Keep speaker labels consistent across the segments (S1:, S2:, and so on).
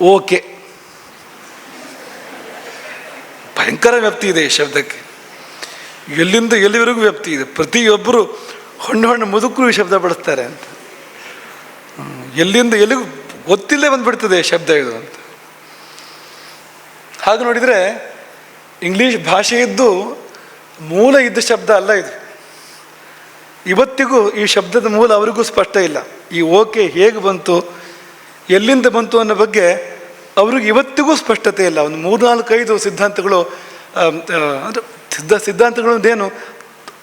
S1: Okay. ಭಯಂಕರ ವ್ಯಾಪ್ತಿ ಇದೆ ಈ ಶಬ್ದಕ್ಕೆ. ಎಲ್ಲಿಂದ ಎಲ್ಲಿವರೆಗೂ ವ್ಯಾಪ್ತಿ ಇದೆ? ಪ್ರತಿಯೊಬ್ಬರು ಹಣ್ಣು ಹಣ್ಣು ಮುದುಕರು ಈ ಶಬ್ದ ಬಳಸ್ತಾರೆ ಅಂತ. ಎಲ್ಲಿಂದ ಎಲ್ಲಿಗೂ ಗೊತ್ತಿಲ್ಲೇ ಬಂದ್ಬಿಡ್ತದೆ ಶಬ್ದ ಇದು ಅಂತ. ಹಾಗೆ ನೋಡಿದರೆ ಇಂಗ್ಲೀಷ್ ಭಾಷೆಯದ್ದು ಮೂಲ ಇದ್ದ ಶಬ್ದ ಅಲ್ಲ ಇದು. ಇವತ್ತಿಗೂ ಈ ಶಬ್ದದ ಮೂಲ ಅವರಿಗೂ ಸ್ಪಷ್ಟ ಇಲ್ಲ. ಈ ಓಕೆ ಹೇಗೆ ಬಂತು? ಎಲ್ಲಿಂದ ಬಂತು ಅನ್ನೋ ಬಗ್ಗೆ ಅವ್ರಿಗೆ ಇವತ್ತಿಗೂ ಸ್ಪಷ್ಟತೆ ಇಲ್ಲ. ಒಂದು ಮೂರ್ನಾಲ್ಕೈದು ಸಿದ್ಧಾಂತಗಳು ಅಂದರೆ ಸಿದ್ಧ ಏನು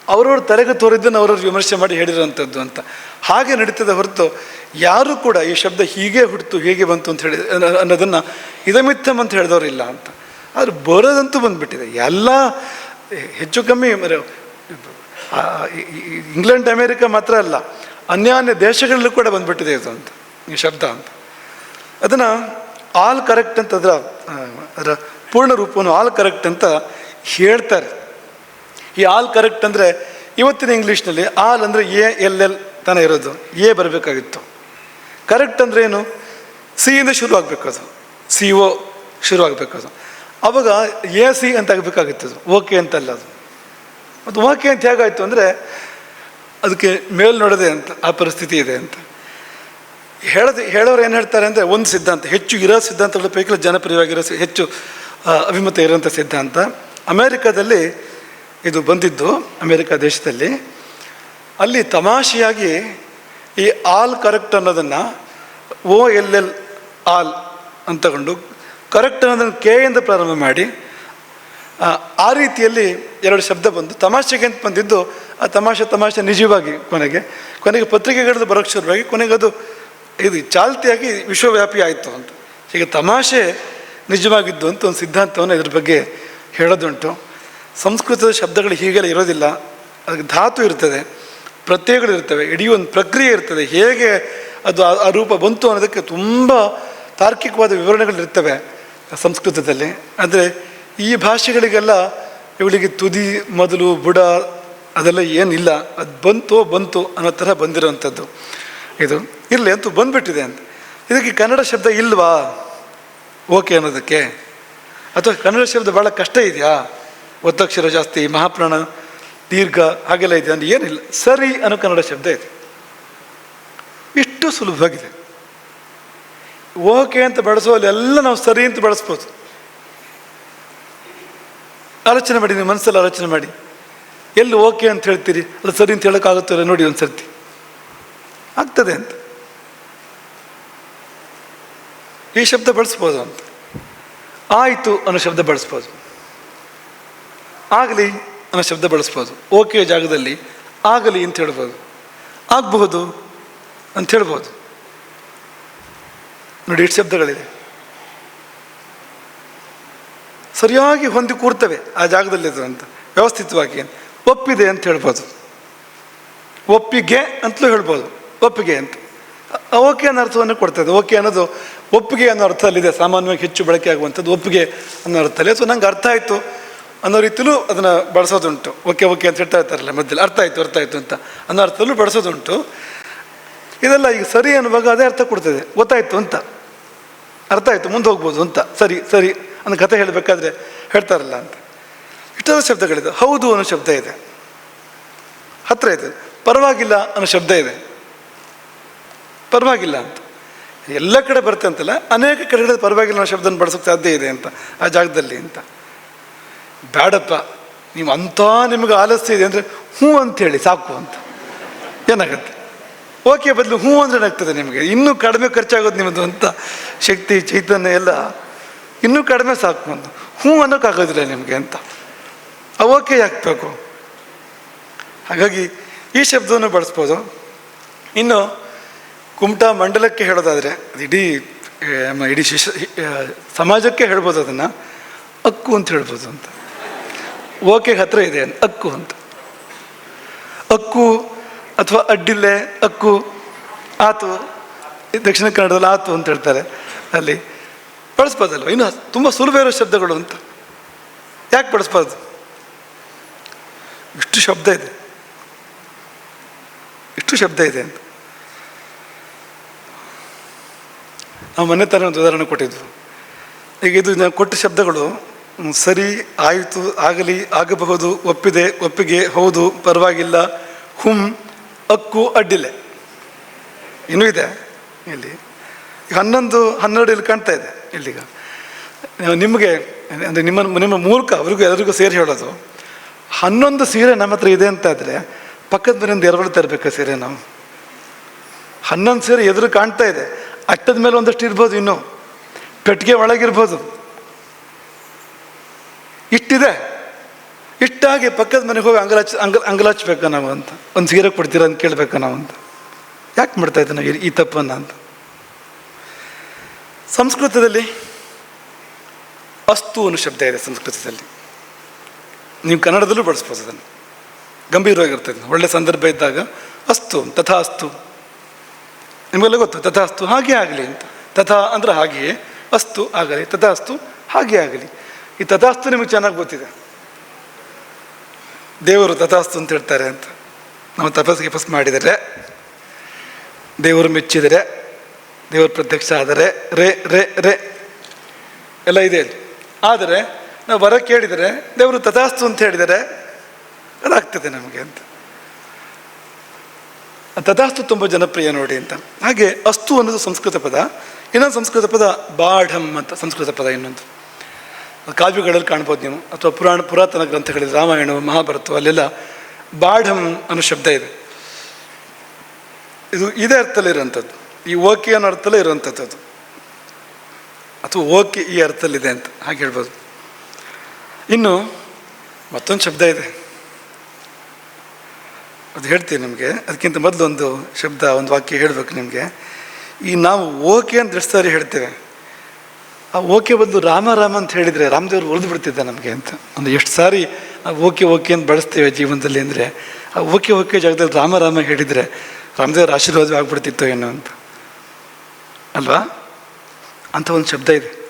S1: ಅವರವ್ರ ತಲೆಗೆ ತೋರಿದ್ದನ್ನು ಅವರವ್ರು ವಿಮರ್ಶೆ ಮಾಡಿ ಹೇಳಿರೋಂಥದ್ದು ಅಂತ. ಹಾಗೆ ನಡೀತದ ಹೊರತು ಯಾರೂ ಕೂಡ ಈ ಶಬ್ದ ಹೀಗೆ ಹುಟ್ಟಿತು ಹೇಗೆ ಬಂತು ಅಂತ ಹೇಳಿ ಅನ್ನೋ- ಅನ್ನೋದನ್ನು ಇದಮಿತ್ತಮ್ ಅಂತ ಹೇಳಿದವರಿಲ್ಲ ಅಂತ. ಆದ್ರೆ ಬರೋದಂತೂ ಬಂದುಬಿಟ್ಟಿದೆ. ಎಲ್ಲ ಹೆಚ್ಚು ಕಮ್ಮಿ, ಮರ- ಇಂಗ್ಲೆಂಡ್, ಅಮೇರಿಕ ಮಾತ್ರ ಅಲ್ಲ, ಅನ್ಯಾನ್ಯ ದೇಶಗಳಲ್ಲೂ ಕೂಡ ಬಂದುಬಿಟ್ಟಿದೆ ಇದು ಅಂತ, ಈ ಶಬ್ದ ಅಂತ. ಅದನ್ನು ಆಲ್ ಕರೆಕ್ಟ್ ಅಂತ ಅದರ ಅದರ ಪೂರ್ಣ ರೂಪವನ್ನು ಆಲ್ ಕರೆಕ್ಟ್ ಅಂತ ಹೇಳ್ತಾರೆ. ಈ ಆಲ್ ಕರೆಕ್ಟ್ ಅಂದರೆ ಇವತ್ತಿನ ಇಂಗ್ಲೀಷ್ನಲ್ಲಿ ಆಲ್ ಅಂದರೆ ಎ, ಎಲ್ ಎಲ್ ತಾನೇ ಇರೋದು. ಎ ಬರಬೇಕಾಗಿತ್ತು. ಕರೆಕ್ಟ್ ಅಂದರೆ ಏನು? ಸಿಯಿಂದ ಶುರು ಆಗಬೇಕು ಅದು ಸಿ ಒ ಶುರು ಆಗಬೇಕು ಅದು ಎ, ಸಿ ಅಂತ ಆಗಬೇಕಾಗಿತ್ತು ಅದು. ಓಕೆ ಅಂತಲ್ಲ ಅದು. ಮತ್ತು ಓಕೆ ಅಂತ ಹೇಗಾಯಿತು ಅಂದರೆ ಅದಕ್ಕೆ ಮೇಲ್ ನೋಡದೆ ಅಂತ ಆ ಪರಿಸ್ಥಿತಿ ಇದೆ ಅಂತ. ಹೇಳೋದು ಹೇಳೋರು ಏನು ಹೇಳ್ತಾರೆ ಅಂದರೆ ಒಂದು ಸಿದ್ಧಾಂತ ಹೆಚ್ಚು ಇರೋ ಸಿದ್ಧಾಂತಗಳ ಪೈಕಿ ಜನಪ್ರಿಯವಾಗಿರೋ ಹೆಚ್ಚು ಅಭಿಮತ ಇರೋಂಥ ಸಿದ್ಧಾಂತ. ಅಮೇರಿಕಾದಲ್ಲಿ ಇದು ಬಂದಿದ್ದು ಅಮೇರಿಕ ದೇಶದಲ್ಲಿ. ಅಲ್ಲಿ ತಮಾಷೆಯಾಗಿ ಈ ಆಲ್ ಕರೆಕ್ಟ್ ಅನ್ನೋದನ್ನು ಓ ಎಲ್ ಎಲ್ ಆಲ್ ಅಂತ ತಗೊಂಡು ಕರೆಕ್ಟ್ ಅನ್ನೋದನ್ನು ಕೆ ಎಂದು ಪ್ರಾರಂಭ ಮಾಡಿ ಆ, ಆ ರೀತಿಯಲ್ಲಿ ಎರಡು ಶಬ್ದ ಬಂದು ತಮಾಷೆಗೆ ಅಂತ ಬಂದಿದ್ದು ಆ ತಮಾಷೆ ತಮಾಷೆ ನಿಜವಾಗಿ ಕೊನೆಗೆ. ಕೊನೆಗೆ ಪತ್ರಿಕೆಗಳದ್ದು ಬರೋಕ್ಕೆ ಶುರುವಾಗಿ ಕೊನೆಗೆ ಅದು ಇದು ಚಾಲ್ತಿಯಾಗಿ ವಿಶ್ವವ್ಯಾಪಿ ಆಯಿತು ಅಂತ. ಹೀಗೆ ತಮಾಷೆ ನಿಜವಾಗಿದ್ದು ಅಂತ ಒಂದು ಸಿದ್ಧಾಂತವನ್ನು ಇದ್ರ ಬಗ್ಗೆ ಹೇಳೋದುಂಟು. ಸಂಸ್ಕೃತದ ಶಬ್ದಗಳು ಹೀಗೆಲ್ಲ ಇರೋದಿಲ್ಲ. ಅದಕ್ಕೆ ಧಾತು ಇರ್ತದೆ, ಪ್ರತ್ಯಯಗಳು ಇರ್ತವೆ, ಇಡೀ ಒಂದು ಪ್ರಕ್ರಿಯೆ ಇರ್ತದೆ. ಹೇಗೆ ಅದು ಆ- ಆ ರೂಪ ಬಂತು ಅನ್ನೋದಕ್ಕೆ ತುಂಬ ತಾರ್ಕಿಕವಾದ ವಿವರಣೆಗಳಿರ್ತವೆ ಸಂಸ್ಕೃತದಲ್ಲಿ. ಆದರೆ ಈ ಭಾಷೆಗಳಿಗೆಲ್ಲ ಇವಳಿಗೆ ತುದಿ, ಮೊದಲು, ಬುಡ ಅದೆಲ್ಲ ಏನಿಲ್ಲ. ಅದು ಬಂತು ಬಂತು ಅನ್ನೋ ಥರ ಬಂದಿರೋವಂಥದ್ದು ಇದು ಇರಲಿ ಅಂತೂ ಬಂದುಬಿಟ್ಟಿದೆ ಅಂತ. ಇದಕ್ಕೆ ಕನ್ನಡ ಶಬ್ದ ಇಲ್ವಾ? ಓಕೆ ಅನ್ನೋದಕ್ಕೆ. ಅಥವಾ ಕನ್ನಡ ಶಬ್ದ ಭಾಳ ಕಷ್ಟ ಇದೆಯಾ? ಒತ್ತಕ್ಷರ ಜಾಸ್ತಿ, ಮಹಾಪ್ರಾಣ, ದೀರ್ಘ, ಹಾಗೆಲ್ಲ ಇದೆ ಅಂದ್ರೆ ಏನಿಲ್ಲ. ಸರಿ ಅನ್ನೋ ಕನ್ನಡ ಶಬ್ದ ಇದೆ. ಇಷ್ಟು ಸುಲಭವಾಗಿದೆ ಓಕೆ ಅಂತ ಬಳಸೋಲ್ಲೆಲ್ಲ ನಾವು ಸರಿ ಅಂತ ಬಳಸ್ಬೋದು. ಆಲೋಚನೆ ಮಾಡಿ ನೀವು ಮನಸ್ಸಲ್ಲಿ ಆಲೋಚನೆ ಮಾಡಿ. ಎಲ್ಲಿ ಓಕೆ ಅಂತ ಹೇಳ್ತೀರಿ? ಅಲ್ಲ ಸರಿ ಅಂತ ಹೇಳೋಕ್ಕಾಗುತ್ತಲ್ಲ ನೋಡಿ ಒಂದು ಸರ್ತಿ ಆಗ್ತದೆ ಅಂತ. ಈ ಶಬ್ದ ಬಳಸ್ಬೋದು ಅಂತ. ಆಯಿತು ಅನ್ನೋ ಶಬ್ದ ಬಳಸ್ಬೋದು. ಆಗಲಿ ಅನ್ನೋ ಶಬ್ದ ಬಳಸ್ಬೋದು. ಓಕೆ ಜಾಗದಲ್ಲಿ ಆಗಲಿ ಅಂತ ಹೇಳ್ಬೋದು. ಆಗಬಹುದು ಅಂತ ಹೇಳ್ಬೋದು. ನೋಡಿ ಎಷ್ಟು ಶಬ್ದಗಳಿದೆ. ಸರಿಯಾಗಿ ಹೊಂದಿ ಕೂರ್ತವೆ ಆ ಜಾಗದಲ್ಲಿ ಅಂತ ವ್ಯವಸ್ಥಿತವಾಗಿ ಒಪ್ಪಿದೆ ಅಂತ ಹೇಳ್ಬೋದು. ಒಪ್ಪಿಗೆ ಅಂತಲೂ ಹೇಳ್ಬೋದು. ಒಪ್ಪಿಗೆ ಅಂತ. ಓಕೆ ಅನ್ನೋ ಅರ್ಥವನ್ನು ಕೊಡ್ತದೆ. ಓಕೆ ಅನ್ನೋದು ಒಪ್ಪಿಗೆ ಅನ್ನೋ ಅರ್ಥದಲ್ಲಿದೆ. ಸಾಮಾನ್ಯವಾಗಿ ಹೆಚ್ಚು ಬಳಕೆ ಆಗುವಂಥದ್ದು ಒಪ್ಪಿಗೆ ಅನ್ನೋ ಅರ್ಥದಲ್ಲಿ. ಸೊ ನಂಗೆ ಅರ್ಥ ಆಯಿತು ಅನ್ನೋ ರೀತಿಲೂ ಅದನ್ನು ಬಳಸೋದುಂಟು. ಓಕೆ ಓಕೆ ಅಂತ ಹೇಳ್ತಾ ಇರ್ತಾರಲ್ಲ ಮಧ್ಯದಲ್ಲಿ. ಅರ್ಥ ಆಯಿತು ಅರ್ಥ ಆಯಿತು ಅಂತ ಅನ್ನೋ ಅರ್ಥದಲ್ಲೂ ಬಳಸೋದುಂಟು. ಇದೆಲ್ಲ ಈಗ ಸರಿ ಅನ್ನುವಾಗ ಅದೇ ಅರ್ಥ ಕೊಡ್ತದೆ. ಗೊತ್ತಾಯಿತು ಅಂತ. ಅರ್ಥ ಆಯಿತು, ಮುಂದೆ ಹೋಗ್ಬೋದು ಅಂತ. ಸರಿ ಸರಿ ಅನ್ನೋ ಕಥೆ ಹೇಳಬೇಕಾದ್ರೆ ಹೇಳ್ತಾರಲ್ಲ ಅಂತ. ಇಷ್ಟಾದ ಶಬ್ದಗಳಿದೆ. ಹೌದು ಅನ್ನೋ ಶಬ್ದ ಇದೆ. ಹತ್ರ ಇದೆ. ಪರವಾಗಿಲ್ಲ ಅನ್ನೋ ಶಬ್ದ ಇದೆ. ಪರವಾಗಿಲ್ಲ ಅಂತ. ಎಲ್ಲ ಕಡೆ ಬರುತ್ತೆ ಅಂತಲ್ಲ, ಅನೇಕ ಕಡೆಗಳಲ್ಲಿ ಪರವಾಗಿಲ್ಲ ನಾವು ಶಬ್ದನ ಬಳಸೋಕ್ಕೆ ಸಾಧ್ಯ ಇದೆ ಅಂತ, ಆ ಜಾಗದಲ್ಲಿ ಅಂತ. ಬೇಡಪ್ಪ ನೀವು ಅಂಥ ನಿಮಗೆ ಆಲಸ್ಯ ಇದೆ ಅಂದರೆ ಹ್ಞೂ ಅಂತೇಳಿ ಸಾಕು ಅಂತ. ಏನಾಗುತ್ತೆ? ಓಕೆ ಬದಲು ಹ್ಞೂ ಅಂದ್ರೆ ಏನಾಗ್ತದೆ ನಿಮಗೆ? ಇನ್ನೂ ಕಡಿಮೆ ಖರ್ಚಾಗೋದು ನಿಮ್ಮದು ಅಂತ, ಶಕ್ತಿ, ಚೈತನ್ಯ ಎಲ್ಲ ಇನ್ನೂ ಕಡಿಮೆ ಸಾಕು ಅಂತ. ಹ್ಞೂ ಅನ್ನೋಕ್ಕಾಗೋದಿಲ್ಲ ನಿಮಗೆ ಅಂತ. ಆ ಓಕೆ ಆಗ್ಬೇಕು ಹಾಗಾಗಿ ಈ ಶಬ್ದವನ್ನು ಬಳಸ್ಬೋದು ಇನ್ನು ಕುಮಟಾ ಮಂಡಲಕ್ಕೆ ಹೇಳೋದಾದರೆ, ಅದು ಇಡೀ ನಮ್ಮ ಇಡೀ ಶಿಶ ಸಮಾಜಕ್ಕೆ ಹೇಳ್ಬೋದು ಅದನ್ನು. ಅಕ್ಕು ಅಂತ ಹೇಳ್ಬೋದು ಅಂತ. ಓಕೆ ಹತ್ರ ಇದೆ ಅಕ್ಕು ಅಂತ. ಅಕ್ಕು ಅಥವಾ ಅಡ್ಡಿಲ್ಲೆ, ಅಕ್ಕು, ಆತು ದಕ್ಷಿಣ ಕನ್ನಡದಲ್ಲಿ ಆತು ಅಂತ ಹೇಳ್ತಾರೆ ಅಲ್ಲಿ. ಬಳಸ್ಬೋದಲ್ವ? ಇನ್ನು ತುಂಬ ಸುಲಭ ಇರೋ ಶಬ್ದಗಳು ಅಂತ. ಯಾಕೆ ಬಳಸ್ಬಾರ್ದು? ಇಷ್ಟು ಶಬ್ದ ಇದೆ. ಇಷ್ಟು ಶಬ್ದ ಇದೆ ಅಂತ. ನಾವು ಮೊನ್ನೆ ತಾನೇ ಒಂದು ಉದಾಹರಣೆ ಕೊಟ್ಟಿದ್ವು ಈಗ ಇದು ನಾವು ಕೊಟ್ಟ ಶಬ್ದಗಳು ಸರಿ, ಆಯಿತು, ಆಗಲಿ, ಆಗಬಹುದು, ಒಪ್ಪಿದೆ, ಒಪ್ಪಿಗೆ, ಹೌದು, ಪರವಾಗಿಲ್ಲ, ಹುಂ, ಅಕ್ಕು, ಅಡ್ಡಿಲೆ. ಇನ್ನೂ ಇದೆ ಇಲ್ಲಿ. ಈಗ ಹನ್ನೊಂದು ಹನ್ನೆರಡು ಇಲ್ಲಿ ಕಾಣ್ತಾ ಇದೆ ಇಲ್ಲಿಗ. ನಿಮಗೆ, ಅಂದರೆ ನಿಮ್ಮ ನಿಮ್ಮ ಮೂಲಕ ಅವ್ರಿಗೂ ಎಲ್ಲರಿಗೂ ಸೇರಿ ಹೇಳೋದು, ಹನ್ನೊಂದು ಸೀರೆ ನಮ್ಮ ಹತ್ರ ಇದೆ ಅಂತ ಆದರೆ ಪಕ್ಕದ ಮನೆಯಿಂದ ಎರವಳು ತರಬೇಕಾ ಸೀರೆ ನಾವು ಹನ್ನೊಂದು ಸೀರೆ ಎದುರು ಕಾಣ್ತಾ ಇದೆ. ಅಟ್ಟದ ಮೇಲೆ ಒಂದಷ್ಟು ಇರ್ಬೋದು ಇನ್ನು. ಪೆಟ್ಟಿಗೆ ಒಳಗಿರ್ಬೋದು ಇಟ್ಟಿದೆ. ಇಟ್ಟಾಗಿ ಪಕ್ಕದ ಮನೆಗೆ ಹೋಗಿ ಅಂಗಲಾಚ ಅಂಗ ಅಂಗಲಾಚ್ಬೇಕಾ ನಾವು ಅಂತ. ಒಂದು ಸೀರೆ ಕೊಡ್ತೀರಾ ಅಂತ ಕೇಳಬೇಕಾ ನಾವು ಅಂತ. ಯಾಕೆ ಮಾಡ್ತಾ ಇದ್ದೆ ನಾವು ಈ- ಈ ತಪ್ಪನ್ನು ಅಂತ. ಸಂಸ್ಕೃತದಲ್ಲಿ ಅಸ್ತು ಅನ್ನೋ ಶಬ್ದ ಇದೆ ಸಂಸ್ಕೃತದಲ್ಲಿ. ನೀವು ಕನ್ನಡದಲ್ಲೂ ಬಳಸ್ಬೋದು ಅದನ್ನು. ಗಂಭೀರವಾಗಿರ್ತದೆ. ಒಳ್ಳೆ ಸಂದರ್ಭ ಇದ್ದಾಗ ಅಸ್ತು, ತಥಾ ಅಸ್ತು. ನಿಮಗೆಲ್ಲ ಗೊತ್ತು ತಥಾಸ್ತು ಹಾಗೆ ಆಗಲಿ ಅಂತ. ತಥಾ ಅಂದ್ರೆ ಹಾಗೆಯೇ, ಅಸ್ತು ಆಗಲಿ ತಥಾಸ್ತು ಹಾಗೆ ಆಗಲಿ. ಈ ತಥಾಸ್ತು ನಿಮಗೆ ಚೆನ್ನಾಗಿ ಗೊತ್ತಿದೆ. ದೇವರು ತಥಾಸ್ತು ಅಂತ ಹೇಳ್ತಾರೆ ಅಂತ. ನಾವು ತಪಸ್ ಗಿಪಸ್ ಮಾಡಿದರೆ, ದೇವರು ಮೆಚ್ಚಿದರೆ, ದೇವರು ಪ್ರತ್ಯಕ್ಷ ಆದರೆ, ರೇ ರೇ ರೇ, ಎಲ್ಲ ಇದೆ ಅಲ್ಲಿ. ಆದರೆ, ನಾವು ವರ ಕೇಳಿದರೆ, ದೇವರು ತಥಾಸ್ತು ಅಂತ ಹೇಳಿದರೆ, ಅದಾಗ್ತದೆ ನಮಗೆ ಅಂತ. ಆ ತಥಾಸ್ತು ತುಂಬ ಜನಪ್ರಿಯ ನೋಡಿ ಅಂತ. ಹಾಗೆ ಅಸ್ತು ಅನ್ನೋದು ಸಂಸ್ಕೃತ ಪದ, ಇನ್ನೊಂದು ಸಂಸ್ಕೃತ ಪದ ಬಾಢಂ ಅಂತ, ಸಂಸ್ಕೃತ ಪದ ಇನ್ನೊಂದು. ಕಾವ್ಯಗಳಲ್ಲಿ ಕಾಣ್ಬೋದು ನೀವು, ಅಥವಾ ಪುರಾಣ, ಪುರಾತನ ಗ್ರಂಥಗಳಲ್ಲಿ ರಾಮಾಯಣ ಮಹಾಭಾರತ ಅಲ್ಲೆಲ್ಲ ಬಾಢಂ ಅನ್ನೋ ಶಬ್ದ ಇದೆ. ಇದು ಇದೇ ಅರ್ಥದಲ್ಲಿ ಇರುವಂಥದ್ದು. ಈ ಓಕೆ ಅನ್ನೋ ಅರ್ಥದಲ್ಲೇ ಇರುವಂಥದ್ದು ಅದು. ಅಥವಾ ಓಕೆ ಈ ಅರ್ಥದಲ್ಲಿದೆ ಅಂತ, ಹಾಗೆ ಹೇಳ್ಬೋದು. ಇನ್ನು ಮತ್ತೊಂದು ಶಬ್ದ ಇದೆ. ಅದು ಹೇಳ್ತೀನಿ ನಿಮಗೆ. ಅದಕ್ಕಿಂತ ಮೊದಲು ಒಂದು ಶಬ್ದ, ಒಂದು ವಾಕ್ಯ ಹೇಳಬೇಕು ನಿಮಗೆ. ಈ ನಾವು ಓಕೆ ಅಂತ ಎಷ್ಟು ಸಾರಿ ಹೇಳ್ತೇವೆ. ಆ ಓಕೆ ಬದಲು ರಾಮ ರಾಮ ಅಂತ ಹೇಳಿದರೆ ರಾಮದೇವ್ರು ಉಳಿದು ಬಿಡ್ತಿದ್ದ ನಮಗೆ ಅಂತ. ಒಂದು ಎಷ್ಟು ಸಾರಿ ಆ ಓಕೆ ಓಕೆ ಅಂತ ಬಳಸ್ತೇವೆ ಜೀವನದಲ್ಲಿ ಅಂದರೆ, ಆ ಓಕೆ ಓಕೆ ಜಾಗದಲ್ಲಿ ರಾಮ ರಾಮ ಹೇಳಿದರೆ ರಾಮದೇವರ ಆಶೀರ್ವಾದ ಆಗ್ಬಿಡ್ತಿತ್ತೋ ಏನೋ ಅಂತ. ಅಲ್ವಾ? ಅಂತ ಒಂದು ಶಬ್ದ ಇದೆ.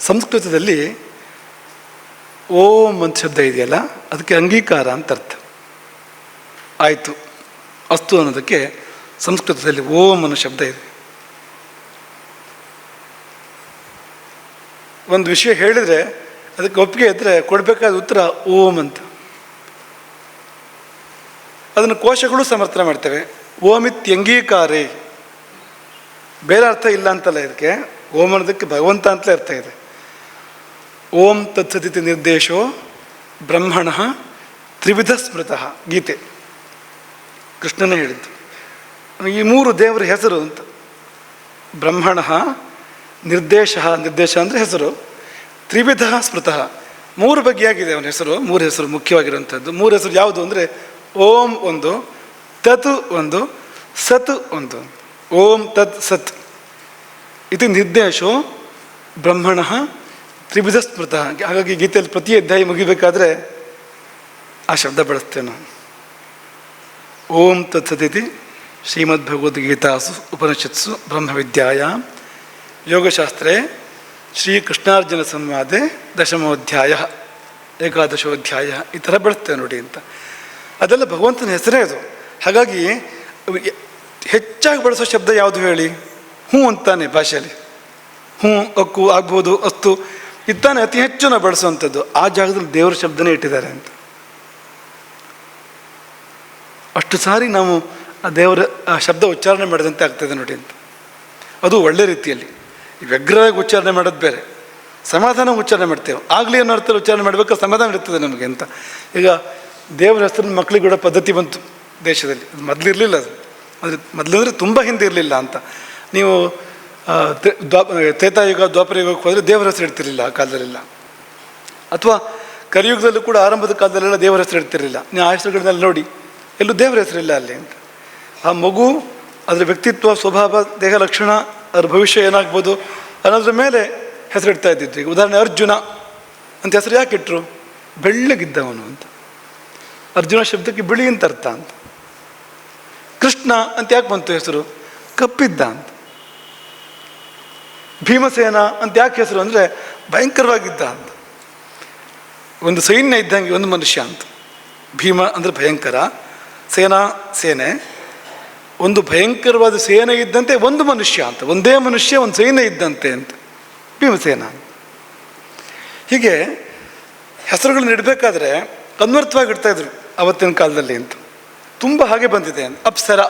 S1: ಸಂಸ್ಕೃತದಲ್ಲಿ ಓಂ ಅಂತ ಶಬ್ದ ಇದೆಯಲ್ಲ, ಅದಕ್ಕೆ ಅಂಗೀಕಾರ ಅಂತ ಅರ್ಥ. ಆಯಿತು. ಅಸ್ತು ಅನ್ನೋದಕ್ಕೆ ಸಂಸ್ಕೃತದಲ್ಲಿ ಓಂ ಅನ್ನೋ ಶಬ್ದ ಇದೆ. ಒಂದು ವಿಷಯ ಹೇಳಿದರೆ ಅದಕ್ಕೆ ಒಪ್ಪಿಗೆ ಇದ್ದರೆ ಕೊಡಬೇಕಾದ ಉತ್ತರ ಓಂ ಅಂತ. ಅದನ್ನು ಕೋಶಗಳು ಸಮರ್ಥನೆ ಮಾಡ್ತೇವೆ. ಓಮಿತ್ಯಂಗೀಕಾರೇ. ಬೇರೆ ಅರ್ಥ ಇಲ್ಲ ಅಂತಲ್ಲ ಇದಕ್ಕೆ. ಓಂ ಅನ್ನೋದಕ್ಕೆ ಭಗವಂತ ಅಂತಲೇ ಅರ್ಥ ಇದೆ. ಓಂ ತತ್ಸದಿತಿ ನಿರ್ದೇಶೋ ಬ್ರಹ್ಮಣ ತ್ರಿವಿಧ ಸ್ಮೃತಃ ಗೀತೆ. ಕೃಷ್ಣನೇ ಹೇಳಿದ್ದು. ಈ ಮೂರು ದೇವರ ಹೆಸರು ಅಂತ. ಬ್ರಹ್ಮಣ, ನಿರ್ದೇಶ ನಿರ್ದೇಶ ಅಂದರೆ ಹೆಸರು. ತ್ರಿವಿಧ, ಸ್ಮೃತಃ. ಮೂರು ಬಗೆಯಾಗಿದೆ ಅವನ ಹೆಸರು, ಮೂರು ಹೆಸರು ಮುಖ್ಯವಾಗಿರುವಂಥದ್ದು ಮೂರು ಹೆಸರು ಯಾವುದು ಅಂದರೆ ಓಂ ಒಂದು, ತತ್ ಒಂದು, ಸತ್ ಒಂದು. ಓಂ ತತ್ ಸತ್. ಇದು ನಿರ್ದೇಶೋ ಬ್ರಹ್ಮಣ, ತ್ರಿವಿಧ ಸ್ಮೃತ. ಹಾಗಾಗಿ ಗೀತೆಯಲ್ಲಿ ಪ್ರತಿ ಅಧ್ಯಾಯ ಮುಗಿಬೇಕಾದ್ರೆ ಆ ಶಬ್ದ ಬಳಸ್ತೇನೆ ನಾವು ಓಂ ತತ್ಸದಿತಿ ಶ್ರೀಮದ್ಭಗವದ್ಗೀತಾಸು ಉಪನಿಷತ್ಸು ಬ್ರಹ್ಮವಿದ್ಯಾಯ. ಯೋಗಶಾಸ್ತ್ರೇ ಶ್ರೀಕೃಷ್ಣಾರ್ಜುನ ಸಂವಾದೆ ದಶಮೋಧ್ಯಾಯ, ಏಕಾದಶೋಧ್ಯಾಯ, ಈ ಥರ ಬೆಳೆಸ್ತೇವೆ ನೋಡಿ ಅಂತ. ಅದೆಲ್ಲ ಭಗವಂತನ ಹೆಸರೇ ಅದು. ಹಾಗಾಗಿ ಹೆಚ್ಚಾಗಿ ಬಳಸೋ ಶಬ್ದ ಯಾವುದು ಹೇಳಿ? ಹ್ಞೂ ಅಂತಾನೆ ಭಾಷೆಯಲ್ಲಿ. ಹ್ಞೂ, ಅಕ್ಕು, ಆಗ್ಬೋದು, ಅಸ್ತು, ಇದ್ದಾನೆ ಅತಿ ಹೆಚ್ಚು ನಾವು ಬಳಸುವಂಥದ್ದು. ಆ ಜಾಗದಲ್ಲಿ ದೇವರ ಶಬ್ದನೇ ಇಟ್ಟಿದ್ದಾರೆ ಅಂತ. ಅಷ್ಟು ಸಾರಿ ನಾವು ದೇವರ ಶಬ್ದ ಉಚ್ಚಾರಣೆ ಮಾಡಿದಂತೆ ಆಗ್ತದೆ ನೋಡಿ ಅಂತ. ಅದು ಒಳ್ಳೆ ರೀತಿಯಲ್ಲಿ. ವ್ಯಗ್ರವಾಗಿ ಉಚ್ಚಾರಣೆ ಮಾಡೋದು ಬೇರೆ. ಸಮಾಧಾನ ಉಚ್ಚಾರಣೆ ಮಾಡ್ತೇವೆ. ಆಗಲಿ ಅನ್ನೋ ಅರ್ಥದಲ್ಲಿ ಉಚ್ಚಾರಣೆ ಮಾಡಬೇಕು? ಸಮಾಧಾನ ಇರ್ತದೆ ನಮಗೆ ಅಂತ. ಈಗ ದೇವರ ಹೆಸರು ಮಕ್ಕಳಿಗೆ ಕೂಡ ಪದ್ಧತಿ ಬಂತು ದೇಶದಲ್ಲಿ. ಅದು ಮೊದಲು ಇರಲಿಲ್ಲ ಅದು. ಅಂದರೆ ಮೊದಲಂದರೆ ತುಂಬ ಹಿಂದೆ ಇರಲಿಲ್ಲ ಅಂತ. ನೀವು ದ್ವಾ, ತ್ರೇತಾಯುಗ ದ್ವಾಪರ ಯುಗಕ್ಕೆ ಹೋದರೆ ದೇವರ ಹೆಸರು ಇಡ್ತಿರಲಿಲ್ಲ ಆ ಕಾಲದಲ್ಲೆಲ್ಲ. ಅಥವಾ ಕಲಿಯುಗದಲ್ಲೂ ಕೂಡ ಆರಂಭದ ಕಾಲದಲ್ಲೆಲ್ಲ ದೇವರ ಹೆಸರು ಇಡ್ತಿರಲಿಲ್ಲ. ನೀವು ಆ ಹೆಸರುಗಳನ್ನೆಲ್ಲ ನೋಡಿ. ಎಲ್ಲೂ ದೇವರ ಹೆಸರಿಲ್ಲ ಅಲ್ಲಿ ಅಂತ. ಆ ಮಗು, ಅದರ ವ್ಯಕ್ತಿತ್ವ, ಸ್ವಭಾವ, ದೇಹ ಲಕ್ಷಣ, ಅದರ ಭವಿಷ್ಯ ಏನಾಗ್ಬೋದು ಅನ್ನೋದ್ರ ಮೇಲೆ ಹೆಸರಿಡ್ತಾ ಇದ್ದಿದ್ದು. ಈಗ ಉದಾಹರಣೆ ಅರ್ಜುನ ಅಂತ ಹೆಸರು ಯಾಕೆ ಇಟ್ಟರು ಬೆಳ್ಳಗಿದ್ದವನು ಅಂತ. ಅರ್ಜುನ ಶಬ್ದಕ್ಕೆ ಬಿಳಿ ಅಂತ ಅರ್ಥ ಅಂತ. ಕೃಷ್ಣ ಅಂತ ಯಾಕೆ ಬಂತು ಹೆಸರು? ಕಪ್ಪಿದ್ದ ಅಂತ. ಭೀಮಸೇನ ಅಂತ ಯಾಕೆ ಹೆಸರು ಅಂದರೆ ಭಯಂಕರವಾಗಿದ್ದ ಅಂತ. ಒಂದು ಸೈನ್ಯ ಇದ್ದಂಗೆ ಒಂದು ಮನುಷ್ಯ ಅಂತ. ಭೀಮ ಅಂದರೆ ಭಯಂಕರ. ಸೇನಾ ಸೇನೆ, ಒಂದು ಭಯಂಕರವಾದ ಸೇನೆ ಇದ್ದಂತೆ ಒಂದು ಮನುಷ್ಯ ಅಂತ, ಒಂದೇ ಮನುಷ್ಯ, ಒಂದು ಸೇನೆ ಇದ್ದಂತೆ ಅಂತ, ಭೀಮಸೇನ. ಹೀಗೆ ಹೆಸರುಗಳನ್ನ ಇಡಬೇಕಾದ್ರೆ ಅನ್ವರ್ಥವಾಗಿ ಇಡ್ತಾ ಇದ್ರು ಅವತ್ತಿನ ಕಾಲದಲ್ಲಿ ಅಂತ. ತುಂಬ ಹಾಗೆ ಬಂದಿದೆ ಅಂತ. ಅಪ್ಸರ.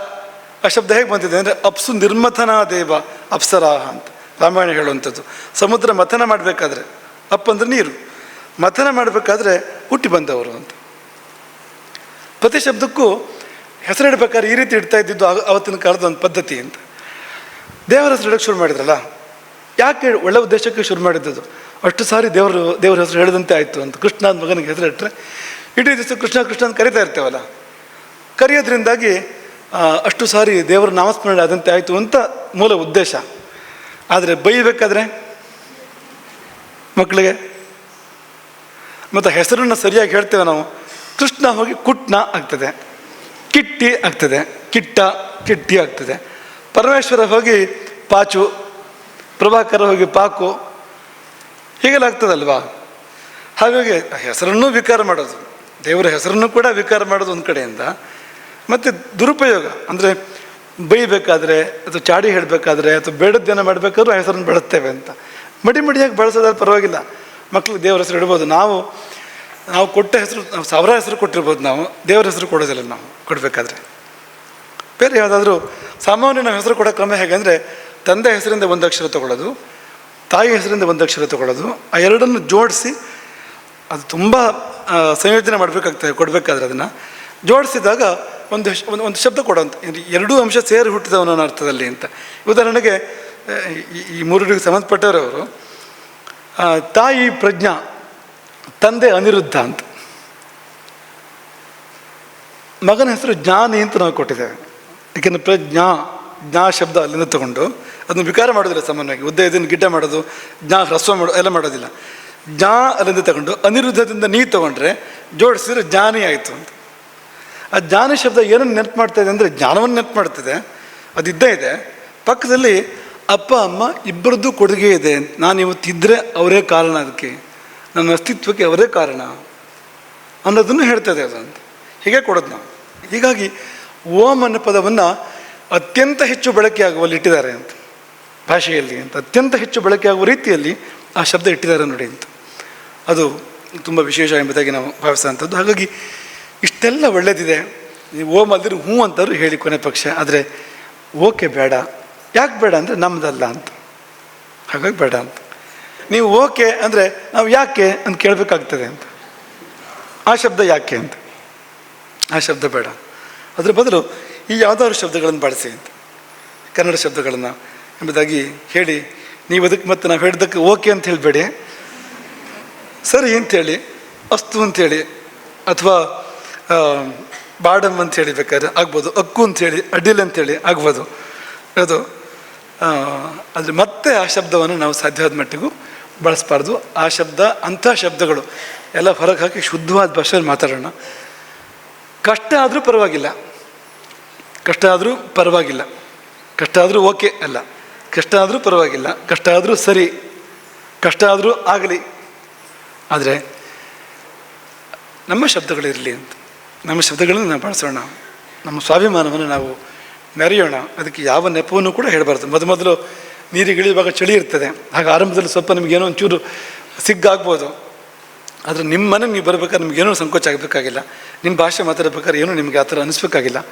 S1: ಆ ಶಬ್ದ ಹೇಗೆ ಬಂದಿದೆ ಅಂದರೆ ಅಪ್ಸು ನಿರ್ಮಥನಾ ದೇವ ಅಪ್ಸರ ಅಂತ. ರಾಮಾಯಣ ಹೇಳುವಂಥದ್ದು. ಸಮುದ್ರ ಮಥನ ಮಾಡಬೇಕಾದ್ರೆ ಅಪ್ ಅಂದರೆ ನೀರು. ಮಥನ ಮಾಡಬೇಕಾದ್ರೆ ಹುಟ್ಟಿ ಬಂದವರು ಅಂತ. ಪ್ರತಿ ಶಬ್ದಕ್ಕೂ ಹೆಸರಿಡ್ಬೇಕಾದ್ರೆ ಈ ರೀತಿ ಇಡ್ತಾ ಇದ್ದಿದ್ದು ಅವತ್ತಿನ ಕಾಲದ ಒಂದು ಪದ್ಧತಿ ಅಂತ. ದೇವರ ಹೆಸರು ಇಡಕ್ಕೆ ಶುರು ಮಾಡಿದ್ರಲ್ಲ? ಯಾಕೆ ಒಳ್ಳೆ ಉದ್ದೇಶಕ್ಕೆ ಶುರು ಮಾಡಿದ್ದದು? ಅಷ್ಟು ಸಾರಿ ದೇವರು, ದೇವರ ಹೆಸರು ಹೇಳಿದಂತೆ ಆಯಿತು ಅಂತ. ಕೃಷ್ಣ ಮಗನಿಗೆ ಇಟ್ಟರೆ ಇಡೀ ದಿವಸ ಕೃಷ್ಣ ಕೃಷ್ಣ ಅಂತ ಕರಿತಾ ಇರ್ತೇವಲ್ಲ? ಕರೆಯೋದ್ರಿಂದಾಗಿ ಅಷ್ಟು ಸಾರಿ ದೇವರ ನಾಮಸ್ಮರಣೆ ಆದಂತೆ ಆಯಿತು ಅಂತ ಮೂಲ ಉದ್ದೇಶ. ಆದರೆ ಬೈಬೇಕಾದ್ರೆ? ಮಕ್ಕಳಿಗೆ? ಮತ್ತು ಹೆಸರನ್ನು ಸರಿಯಾಗಿ ಹೇಳ್ತೇವೆ ನಾವು. ಕೃಷ್ಣ ಹೋಗಿ ಕುಟ್ನ ಆಗ್ತದೆ. ಕಿಟ್ಟಿ ಆಗ್ತದೆ. ಕಿಟ್ಟ, ಕಿಟ್ಟಿ ಆಗ್ತದೆ. ಪರಮೇಶ್ವರ ಹೋಗಿ ಪಾಚು, ಪ್ರಭಾಕರ ಹೋಗಿ ಪಾಕು, ಹೀಗೆಲ್ಲ ಆಗ್ತದಲ್ವಾ? ಹಾಗಾಗಿ ಹೆಸರನ್ನು ವಿಕಾರ ಮಾಡೋದು, ದೇವರ ಹೆಸರನ್ನು ಕೂಡ ವಿಕಾರ ಮಾಡೋದು ಒಂದು ಕಡೆಯಿಂದ. ಮತ್ತು ದುರುಪಯೋಗ, ಅಂದರೆ ಬೈಬೇಕಾದ್ರೆ ಅಥವಾ ಚಾಡಿ ಹೇಳಬೇಕಾದ್ರೆ, ಅಥವಾ ಬೇಡದ್ದೇನೋ ಮಾಡಬೇಕಾದ್ರೂ ಹೆಸರನ್ನು ಬೆಳೆಸ್ತೇವೆ ಅಂತ. ಮಡಿ ಮಡಿಯಾಗಿ ಬಳಸೋದಾದ್ರೆ ಪರವಾಗಿಲ್ಲ. ಮಕ್ಕಳಿಗೆ ದೇವರ ಹೆಸರು ಇಡ್ಬೋದು. ನಾವು ನಾವು ಕೊಟ್ಟ ಹೆಸರು ಸಾವಿರ ಹೆಸರು ಕೊಟ್ಟಿರ್ಬೋದು ನಾವು, ದೇವರ ಹೆಸರು ಕೊಡೋದಿಲ್ಲ ನಾವು, ಕೊಡಬೇಕಾದ್ರೆ. ಬೇರೆ ಯಾವುದಾದ್ರೂ ಸಾಮಾನ್ಯ ನಾವು ಹೆಸರು ಕೊಡೋ ಕ್ರಮ ಹೇಗೆ ಅಂದರೆ, ತಂದೆ ಹೆಸರಿಂದ ಒಂದು ಅಕ್ಷರ ತಗೊಳ್ಳೋದು, ತಾಯಿ ಹೆಸರಿಂದ ಒಂದು ಅಕ್ಷರ ತಗೊಳ್ಳೋದು, ಆ ಎರಡನ್ನು ಜೋಡಿಸಿ, ಅದು ತುಂಬ ಸಂಯೋಜನೆ ಮಾಡಬೇಕಾಗ್ತದೆ, ಕೊಡಬೇಕಾದ್ರೆ ಅದನ್ನು. ಜೋಡಿಸಿದಾಗ ಒಂದು ಒಂದು ಒಂದು ಶಬ್ದ ಇದು ಎರಡೂ ಅಂಶ ಸೇರಿ ಹುಟ್ಟಿದವನು ಅರ್ಥದಲ್ಲಿ ಅಂತ. ಉದಾಹರಣೆಗೆ, ಈ- ಮೂರರಿಗೆ ಸಂಬಂಧಪಟ್ಟವರವರು ತಾಯಿ ಪ್ರಜ್ಞಾ ತಂದೆ ಅನಿರುದ್ಧ ಅಂತ. ಮಗನ ಹೆಸರು ಜ್ಞಾನಿ ಅಂತ ನಾವು ಕೊಟ್ಟಿದ್ದೇವೆ. ಯಾಕೆಂದರೆ ಪ್ರಜ್ಞಾ ಜ್ಞಾ ಶಬ್ದ ಅಲ್ಲಿಂದ ತಗೊಂಡು ಅದನ್ನು ವಿಕಾರ ಮಾಡೋದಿಲ್ಲ ಸಾಮಾನ್ಯವಾಗಿ. ಉದ್ದ ಇದನ್ನು ಗಿಡ್ಡ ಮಾಡೋದು, ಜ್ಞಾ ಹ್ರಸ್ವ ಮಾಡೋ, ಎಲ್ಲ ಮಾಡೋದಿಲ್ಲ. ಜ್ಞಾ ಅಲ್ಲಿಂದ ತಗೊಂಡು ಅನಿರುದ್ಧದಿಂದ ನೀ ತಗೊಂಡ್ರೆ ಜೋಡಿಸಿದ್ರೆ ಜ್ಞಾನಿ ಆಯಿತು ಅಂತ. ಆ ಜ್ಞಾನ ಶಬ್ದ ಏನನ್ನು ನೆನಪು ಮಾಡ್ತಾ ಇದೆ ಅಂದರೆ ಜ್ಞಾನವನ್ನು ನೆನಪು ಮಾಡ್ತಿದೆ. ಅದಿದ್ದೇ ಇದೆ. ಪಕ್ಕದಲ್ಲಿ ಅಪ್ಪ, ಅಮ್ಮ ಇಬ್ಬರದ್ದು ಕೊಡುಗೆ ಇದೆ. ನಾನು ಇವತ್ತಿದ್ದರೆ ಅವರೇ ಕಾರಣ ಅದಕ್ಕೆ. ನನ್ನ ಅಸ್ತಿತ್ವಕ್ಕೆ ಅವರೇ ಕಾರಣ ಅನ್ನೋದನ್ನು ಹೇಳ್ತದೆ ಅದು ಅಂತ ಹೀಗೆ ಕೊಡೋದು ನಾವು. ಹೀಗಾಗಿ ಓಂ ಅನ್ನೋ ಪದವನ್ನು ಅತ್ಯಂತ ಹೆಚ್ಚು ಬಳಕೆಯಾಗುವಲ್ಲಿ ಇಟ್ಟಿದ್ದಾರೆ ಅಂತ. ಭಾಷೆಯಲ್ಲಿ ಅಂತ. ಅತ್ಯಂತ ಹೆಚ್ಚು ಬಳಕೆಯಾಗುವ ರೀತಿಯಲ್ಲಿ ಆ ಶಬ್ದ ಇಟ್ಟಿದ್ದಾರೆ ನೋಡಿ ಅಂತ. ಅದು ತುಂಬ ವಿಶೇಷ ಎಂಬುದಾಗಿ ನಾವು ಭಾವಿಸುವಂಥದ್ದು ಹಾಗಾಗಿ ಇಷ್ಟೆಲ್ಲ ಒಳ್ಳೆಯದಿದೆ ನೀವು ಓಂ ಅಲ್ದಿರು ಹ್ಞೂ ಅಂತಾದ್ರು ಹೇಳಿ ಕೊನೆ ಪಕ್ಷ. ಆದರೆ ಓಕೆ ಬೇಡ. ಯಾಕೆ ಬೇಡ ಅಂದರೆ ನಮ್ಮದಲ್ಲ ಅಂತ. ಹಾಗಾಗಿ ಬೇಡ ಅಂತ. ನೀವು ಓಕೆ ಅಂದರೆ ನಾವು ಯಾಕೆ ಅಂತ ಕೇಳಬೇಕಾಗ್ತದೆ ಅಂತ. ಆ ಶಬ್ದ ಯಾಕೆ ಅಂತ. ಆ ಶಬ್ದ ಬೇಡ. ಅದ್ರ ಬದಲು ಈ ಯಾವುದಾದ್ರು ಶಬ್ದಗಳನ್ನು ಬಳಸಿ ಅಂತ. ಕನ್ನಡ ಶಬ್ದಗಳನ್ನು ಎಂಬುದಾಗಿ ಹೇಳಿ, ನೀವು ಅದಕ್ಕೆ ಮತ್ತೆ ನಾವು ಹೇಳಿದ್ದಕ್ಕೆ ಓಕೆ ಅಂತ ಹೇಳಬೇಡಿ. ಸರಿ ಅಂತೇಳಿ ಅಸ್ತು ಅಂತೇಳಿ ಅಥವಾ ಬಾಡಮ್ ಅಂತ ಹೇಳಿ ಬೇಕಾದ್ರೆ ಆಗ್ಬೋದು, ಅಕ್ಕು ಅಂತೇಳಿ ಅಡ್ಡಿಲ್ ಅಂತೇಳಿ ಆಗ್ಬೋದು. ಅದು ಆದರೆ ಮತ್ತೆ ಆ ಶಬ್ದವನ್ನು ನಾವು ಸಾಧ್ಯವಾದ ಮಟ್ಟಿಗೂ ಬಳಸಬಾರ್ದು. ಆ ಶಬ್ದ, ಅಂಥ ಶಬ್ದಗಳು. ಎಲ್ಲ ಹೊರಗೆ ಹಾಕಿ ಶುದ್ಧವಾದ ಭಾಷೆಯಲ್ಲಿ ಮಾತಾಡೋಣ. ಕಷ್ಟ ಆದರೂ ಪರವಾಗಿಲ್ಲ. ಕಷ್ಟ ಆದರೂ ಪರವಾಗಿಲ್ಲ. ಕಷ್ಟ ಆದರೂ ಓಕೆ ಅಲ್ಲ. ಕಷ್ಟ ಆದರೂ ಪರವಾಗಿಲ್ಲ. ಕಷ್ಟ ಆದರೂ ಸರಿ. ಕಷ್ಟ ಆದರೂ ಆಗಲಿ. ಆದರೆ ನಮ್ಮ ಶಬ್ದಗಳಿರಲಿ ಅಂತ. ನಮ್ಮ ಶಬ್ದಗಳನ್ನು ನಾವು ಬಳಸೋಣ. ನಮ್ಮ ಸ್ವಾಭಿಮಾನವನ್ನು ನಾವು ಮೆರೆಯೋಣ. ಅದಕ್ಕೆ ಯಾವ ನೆಪವನ್ನು ಕೂಡ ಹೇಳಬಾರ್ದು. ಮೊದಮೊದಲು ಮೊದಲು ನೀರಿಗೆ ಇಳಿಯುವಾಗ ಚಳಿ ಇರ್ತದೆ. ಹಾಗೆ ಆರಂಭದಲ್ಲಿ ಸ್ವಲ್ಪ ನಿಮಗೇನೋ ಒಂಚೂರು ಸಿಗ್ಗಾಗ್ಬೋದು. ಆದರೆ ನಿಮ್ಮ ಮನೆಗೆ ನೀವು ಬರಬೇಕಾದ್ರೆ ನಿಮ್ಗೇನೂ ಸಂಕೋಚ ಆಗಬೇಕಾಗಿಲ್ಲ. ನಿಮ್ಮ ಭಾಷೆ ಮಾತಾಡಬೇಕಾದ್ರೆ ಏನೂ ನಿಮಗೆ ಆ ಥರ ಅನಿಸ್ಬೇಕಾಗಿಲ್ಲ.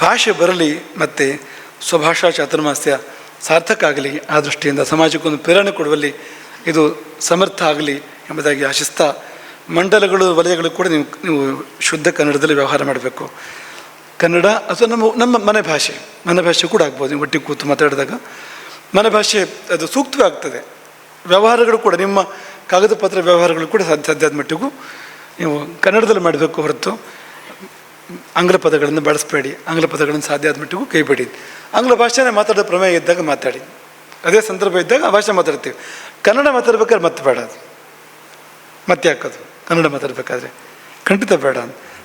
S1: ಭಾಷೆ ಬರಲಿ ಮತ್ತು ಸ್ವಭಾಷಾ ಚಾತುರ್ಮಾಸ್ಯ ಸಾರ್ಥಕ ಆಗಲಿ, ಆ ದೃಷ್ಟಿಯಿಂದ ಸಮಾಜಕ್ಕೊಂದು ಪ್ರೇರಣೆ ಕೊಡುವಲ್ಲಿ ಇದು ಸಮರ್ಥ ಆಗಲಿ ಎಂಬುದಾಗಿ ಆಶಿಸ್ತಾ ಮಂಡಲಗಳು, ವಲಯಗಳು ಕೂಡ ನೀವು ನೀವು ಶುದ್ಧ ಕನ್ನಡದಲ್ಲಿ ವ್ಯವಹಾರ ಮಾಡಬೇಕು. ಕನ್ನಡ ಅಥವಾ ನಮ್ಮ ನಮ್ಮ ಮನೆ ಭಾಷೆ. ಮನೆ ಭಾಷೆ ಕೂಡ ಆಗ್ಬೋದು. ನೀವು ಒಟ್ಟಿಗೆ ಕೂತು ಮಾತಾಡಿದಾಗ ಮನೆ ಭಾಷೆ ಅದು ಸೂಕ್ತವೇ ಆಗ್ತದೆ ವ್ಯವಹಾರಗಳು ಕೂಡ ನಿಮ್ಮ ಕಾಗದ ಪತ್ರ ವ್ಯವಹಾರಗಳು ಕೂಡ ಸಾಧ್ಯ ಸಾಧ್ಯದ ಮಟ್ಟಿಗೂ ನೀವು ಕನ್ನಡದಲ್ಲಿ ಮಾಡಬೇಕು ಹೊರತು ಆಂಗ್ಲ ಪದಗಳನ್ನು ಬಳಸಬೇಡಿ, ಆಂಗ್ಲ ಪದಗಳನ್ನು ಸಾಧ್ಯ ಆದ ಮಟ್ಟಿಗೂ ಕೈಬಿಡಿ. ಆಂಗ್ಲ ಭಾಷೆನೇ ಮಾತಾಡೋ ಪ್ರಮೇಯ ಇದ್ದಾಗ ಮಾತಾಡಿ. ಅದೇ ಸಂದರ್ಭ ಇದ್ದಾಗ ಆ ಭಾಷೆ ಮಾತಾಡ್ತೀವಿ. ಕನ್ನಡ ಮಾತಾಡ್ಬೇಕಾದ್ರೆ ಮತ್ತೆ ಬೇಡ ಅದು. ಮತ್ತೆ ಹಾಕೋದು ಕನ್ನಡ ಮಾತಾಡಬೇಕಾದ್ರೆ ಖಂಡಿತ ಬೇಡ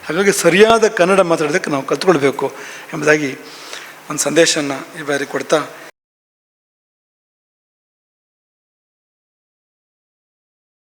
S1: ಹಾಗಾಗಿ ಸರಿಯಾದ ಕನ್ನಡ ಮಾತಾಡೋದಕ್ಕೆ ನಾವು ಕಲ್ತ್ಕೊಳ್ಬೇಕು ಎಂಬುದಾಗಿ ಒಂದು ಸಂದೇಶವನ್ನು ಈ ಬಾರಿ ಕೊಡ್ತಾ